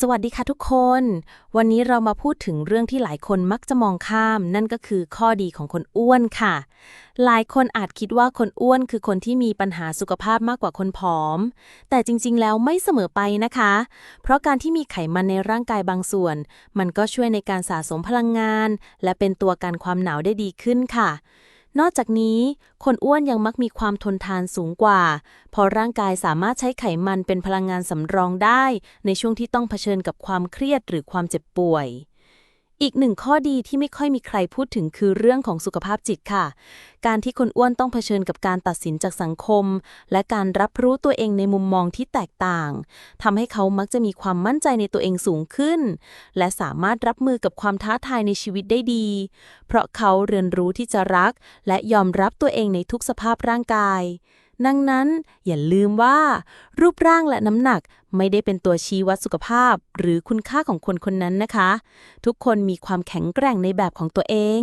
สวัสดีค่ะทุกคน วันนี้เรามาพูดถึงเรื่องที่หลายคนมักจะมองข้าม นั่นก็คือข้อดีของคนอ้วนค่ะ หลายคนอาจคิดว่าคนอ้วนคือคนที่มีปัญหาสุขภาพมากกว่าคนผอม แต่จริงๆ แล้วไม่เสมอไปนะคะ เพราะการที่มีไขมันในร่างกายบางส่วน มันก็ช่วยในการสะสมพลังงาน และเป็นตัวกันความหนาวได้ดีขึ้นค่ะ นอกจากนี้ คนอ้วนยังมักมีความทนทานสูงกว่าเพราะร่างกายสามารถใช้ไขมันเป็นพลังงานสำรองได้ ในช่วงที่ต้องเผชิญกับความเครียดหรือความเจ็บป่วย อีกหนึ่งข้อดีที่ไม่ค่อยมีใครพูดถึงคือเรื่องของสุขภาพจิตค่ะ การที่คนอ้วนต้องเผชิญกับการตัดสินจากสังคม และการรับรู้ตัวเองในมุมมองที่แตกต่างทำให้เขามักจะมีความมั่นใจในตัวเองสูงขึ้น และสามารถรับมือกับความท้าทายในชีวิตได้ดี เพราะเขาเรียนรู้ที่จะรัก และยอมรับตัวเองในทุกสภาพร่างกาย ดังนั้นอย่าลืมว่า รูปร่างและน้ำหนักไม่ได้เป็นตัวชี้วัดสุขภาพ หรือคุณค่าของคนคนนั้นนะคะ ทุกคนมีความแข็งแกร่งในแบบของตัวเอง